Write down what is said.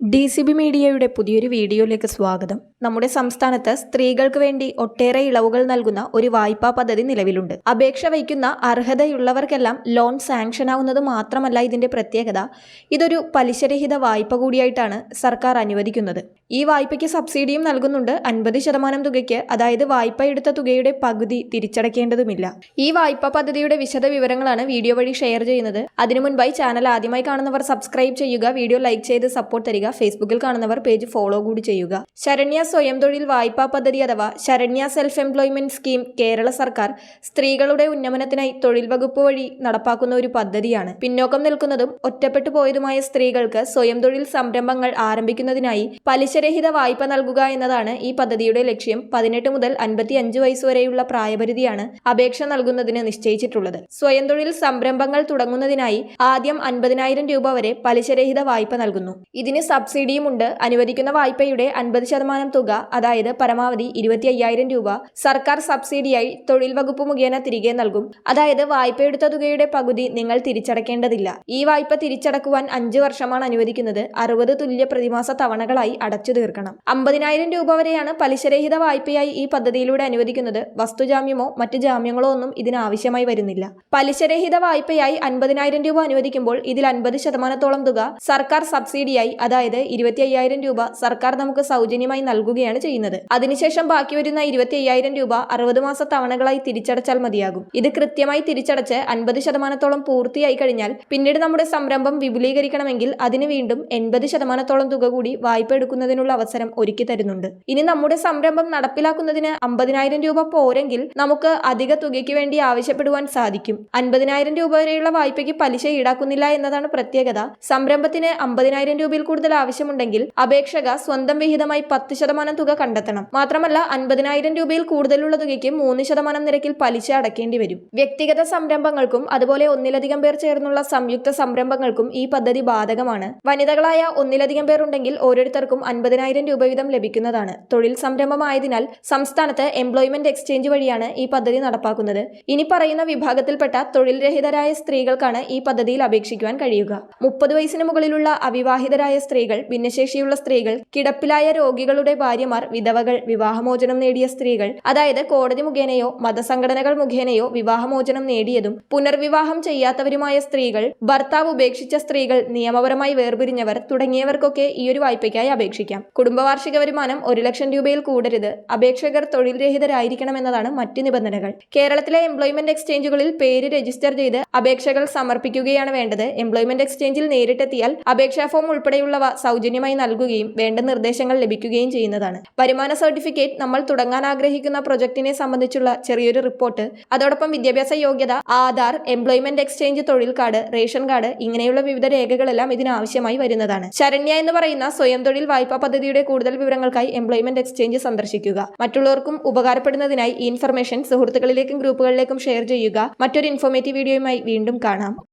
D C B മീഡിയയുടെ പുതിയൊരു വീഡിയോയിലേക്ക് സ്വാഗതം. നമ്മുടെ സംസ്ഥാനത്ത് സ്ത്രീകൾക്ക് വേണ്ടി ഒട്ടേറെ ഇളവുകൾ നൽകുന്ന ഒരു വായ്പാ പദ്ധതി നിലവിലുണ്ട്. അപേക്ഷ വയ്ക്കുന്ന അർഹതയുള്ളവർക്കെല്ലാം ലോൺ സാങ്ഷൻ ആവുന്നത് മാത്രമല്ല ഇതിന്റെ പ്രത്യേകത. ഇതൊരു പലിശരഹിത വായ്പ കൂടിയായിട്ടാണ് സർക്കാർ അനുവദിക്കുന്നത്. ഈ വായ്പയ്ക്ക് സബ്സിഡിയും നൽകുന്നുണ്ട്. അൻപത് ശതമാനം തുകയ്ക്ക് അതായത് വായ്പ എടുത്ത തുകയുടെ പകുതി തിരിച്ചടയ്ക്കേണ്ടതുമില്ല ഈ വായ്പാ പദ്ധതിയുടെ വിശദ വിവരങ്ങളാണ് വീഡിയോ വഴി ഷെയർ ചെയ്യുന്നത്. അതിനു മുൻപായി ചാനൽ ആദ്യമായി കാണുന്നവർ സബ്സ്ക്രൈബ് ചെയ്യുക വീഡിയോ ലൈക്ക് ചെയ്ത് സപ്പോർട്ട് തരിക. ഫേസ്ബുക്കിൽ കാണുന്നവർ പേജ് ഫോളോ കൂടി ചെയ്യുക. ശരണ്യ സ്വയം തൊഴിൽ വായ്പാ പദ്ധതി അഥവാ Sharanya self employment scheme Kerala സർക്കാർ സ്ത്രീകളുടെ ഉന്നമനത്തിനായി തൊഴിൽ വകുപ്പ് വഴി നടപ്പാക്കുന്ന ഒരു പദ്ധതിയാണ്. പിന്നോക്കം നിൽക്കുന്നതും ഒറ്റപ്പെട്ടു പോയതുമായ സ്ത്രീകൾക്ക് സ്വയം തൊഴിൽ സംരംഭങ്ങൾ ആരംഭിക്കുന്നതിനായി പലിശരഹിത വായ്പ നൽകുക എന്നതാണ് ഈ പദ്ധതിയുടെ ലക്ഷ്യം. പതിനെട്ട് മുതൽ അൻപത്തി അഞ്ച് വയസ്സ് വരെയുള്ള പ്രായപരിധിയാണ് അപേക്ഷ നൽകുന്നതിന് നിശ്ചയിച്ചിട്ടുള്ളത്. സ്വയം തൊഴിൽ സംരംഭങ്ങൾ തുടങ്ങുന്നതിനായി ആദ്യം അൻപതിനായിരം രൂപ വരെ പലിശരഹിത വായ്പ നൽകുന്നു. ഇതിന് സബ്സിഡിയും ഉണ്ട് അനുവദിക്കുന്ന വായ്പയുടെ അൻപത് ശതമാനം തുക അതായത് പരമാവധി ഇരുപത്തി അയ്യായിരം രൂപ സർക്കാർ സബ്സിഡിയായി തൊഴിൽ വകുപ്പ് മുഖേന തിരികെ നൽകും. അതായത് വായ്പയെടുത്ത തുകയുടെ പകുതി നിങ്ങൾ തിരിച്ചടക്കേണ്ടതില്ല. ഈ വായ്പ തിരിച്ചടക്കുവാൻ അഞ്ച് വർഷമാണ് അനുവദിക്കുന്നത്. അറുപത് തുല്യ പ്രതിമാസ തവണകളായി അടച്ചു തീർക്കണം. അമ്പതിനായിരം രൂപ വരെയാണ് പലിശരഹിത വായ്പയായി ഈ പദ്ധതിയിലൂടെ അനുവദിക്കുന്നത്. വസ്തുജാമ്യമോ മറ്റ് ജാമ്യങ്ങളോ ഒന്നും ഇതിനാവശ്യമായി വരുന്നില്ല. പലിശരഹിത വായ്പയായി അൻപതിനായിരം രൂപ അനുവദിക്കുമ്പോൾ ഇതിൽ അൻപത് ശതമാനത്തോളം തുക സർക്കാർ സബ്സിഡിയായി അതായത് ഇരുപത്തി അയ്യായിരം രൂപ സർക്കാർ നമുക്ക് സൗജന്യമായി നൽകുകയാണ് ചെയ്യുന്നത്. അതിനുശേഷം ബാക്കി വരുന്ന ഇരുപത്തി അയ്യായിരം രൂപ അറുപത് മാസ തവണകളായി തിരിച്ചടച്ചാൽ മതിയാകും. ഇത് കൃത്യമായി തിരിച്ചടച്ച് അൻപത് ശതമാനത്തോളം പൂർത്തിയായി കഴിഞ്ഞാൽ പിന്നീട് നമ്മുടെ സംരംഭം വിപുലീകരിക്കണമെങ്കിൽ അതിന് വീണ്ടും എൺപത് ശതമാനത്തോളം തുക കൂടി വായ്പ എടുക്കുന്നതിനുള്ള അവസരം ഒരുക്കി തരുന്നുണ്ട്. ഇനി നമ്മുടെ സംരംഭം നടപ്പിലാക്കുന്നതിന് അമ്പതിനായിരം രൂപ പോരെങ്കിൽ നമുക്ക് അധിക തുകയ്ക്ക് വേണ്ടി ആവശ്യപ്പെടുവാൻ സാധിക്കും. അൻപതിനായിരം രൂപ വരെയുള്ള വായ്പയ്ക്ക് പലിശ ഈടാക്കുന്നില്ല എന്നതാണ് പ്രത്യേകത. സംരംഭത്തിന് അമ്പതിനായിരം രൂപയിൽ കൂടുതൽ ആവശ്യമുണ്ടെങ്കിൽ അപേക്ഷക സ്വന്തം വിഹിതമായി പത്ത് ശതമാനം തുക കണ്ടെത്തണം. മാത്രമല്ല അൻപതിനായിരം രൂപയിൽ കൂടുതലുള്ള തുകയ്ക്ക് മൂന്ന് ശതമാനം നിരക്കിൽ പലിശ അടക്കേണ്ടി വരും. വ്യക്തിഗത സംരംഭങ്ങൾക്കും അതുപോലെ ഒന്നിലധികം പേർ ചേർന്നുള്ള സംയുക്ത സംരംഭങ്ങൾക്കും ഈ പദ്ധതി ബാധകമാണ്. വനിതകളായ ഒന്നിലധികം പേർ ഉണ്ടെങ്കിൽ ഓരോരുത്തർക്കും അൻപതിനായിരം രൂപ വീതം ലഭിക്കുന്നതാണ്. തൊഴിൽ സംരംഭമായതിനാൽ സംസ്ഥാനത്ത് എംപ്ലോയ്മെന്റ് എക്സ്ചേഞ്ച് വഴിയാണ് ഈ പദ്ധതി നടപ്പാക്കുന്നത്. ഇനി പറയുന്ന വിഭാഗത്തിൽപ്പെട്ട തൊഴിൽ രഹിതരായ സ്ത്രീകൾക്കാണ് ഈ പദ്ധതിയിൽ അപേക്ഷിക്കുവാൻ കഴിയുക. മുപ്പത് വയസ്സിന് മുകളിലുള്ള അവിവാഹിതരായ സ്ത്രീകൾ ഭിന്നശേഷിയുള്ള സ്ത്രീകൾ കിടപ്പിലായ രോഗികളുടെ ഭാര്യമാർ വിധവകൾ വിവാഹമോചനം നേടിയ സ്ത്രീകൾ അതായത് കോടതി മുഖേനയോ മതസംഘടനകൾ മുഖേനയോ വിവാഹമോചനം നേടിയതും പുനർവിവാഹം ചെയ്യാത്തവരുമായ സ്ത്രീകൾ ഭർത്താവ് ഉപേക്ഷിച്ച സ്ത്രീകൾ നിയമപരമായി വേർപിരിഞ്ഞവർ തുടങ്ങിയവർക്കൊക്കെ ഈ ഒരു വായ്പയ്ക്കായി അപേക്ഷിക്കാം. കുടുംബവാർഷിക വരുമാനം ഒരു ലക്ഷം രൂപയിൽ കൂടരുത്. അപേക്ഷകർ തൊഴിൽ രഹിതരായിരിക്കണമെന്നതാണ് മറ്റ് നിബന്ധനകൾ. കേരളത്തിലെ എംപ്ലോയ്മെന്റ് എക്സ്ചേഞ്ചുകളിൽ പേര് രജിസ്റ്റർ ചെയ്ത് അപേക്ഷകൾ സമർപ്പിക്കുകയാണ് വേണ്ടത്. എംപ്ലോയ്മെന്റ് എക്സ്ചേഞ്ചിൽ നേരിട്ടെത്തിയാൽ അപേക്ഷാ ഫോം ഉൾപ്പെടെയുള്ളവ സൗജന്യമായി നൽകുകയും വേണ്ട നിർദ്ദേശങ്ങൾ ലഭിക്കുകയും ചെയ്യുന്നതാണ്. വരുമാന സർട്ടിഫിക്കറ്റ് നമ്മൾ തുടങ്ങാൻ ആഗ്രഹിക്കുന്ന പ്രൊജക്ടിനെ സംബന്ധിച്ചുള്ള ചെറിയൊരു റിപ്പോർട്ട്. അതോടൊപ്പം വിദ്യാഭ്യാസ യോഗ്യത ആധാർ എംപ്ലോയ്മെന്റ് എക്സ്ചേഞ്ച് തൊഴിൽ കാർഡ് റേഷൻ കാർഡ് ഇങ്ങനെയുള്ള വിവിധ രേഖകളെല്ലാം ഇതിനാവശ്യമായി വരുന്നതാണ്. ശരണ്യ എന്ന് പറയുന്ന സ്വയം തൊഴിൽ വായ്പാ പദ്ധതിയുടെ കൂടുതൽ വിവരങ്ങൾക്കായി എംപ്ലോയ്മെന്റ് എക്സ്ചേഞ്ച് സന്ദർശിക്കുക. മറ്റുള്ളവർക്കും ഉപകാരപ്പെടുന്നതിനായി ഈ ഇൻഫർമേഷൻ സുഹൃത്തുക്കളിലേക്കും ഗ്രൂപ്പുകളിലേക്കും ഷെയർ ചെയ്യുക. മറ്റൊരു ഇൻഫോർമേറ്റീവ് വീഡിയോയുമായി വീണ്ടും കാണാം.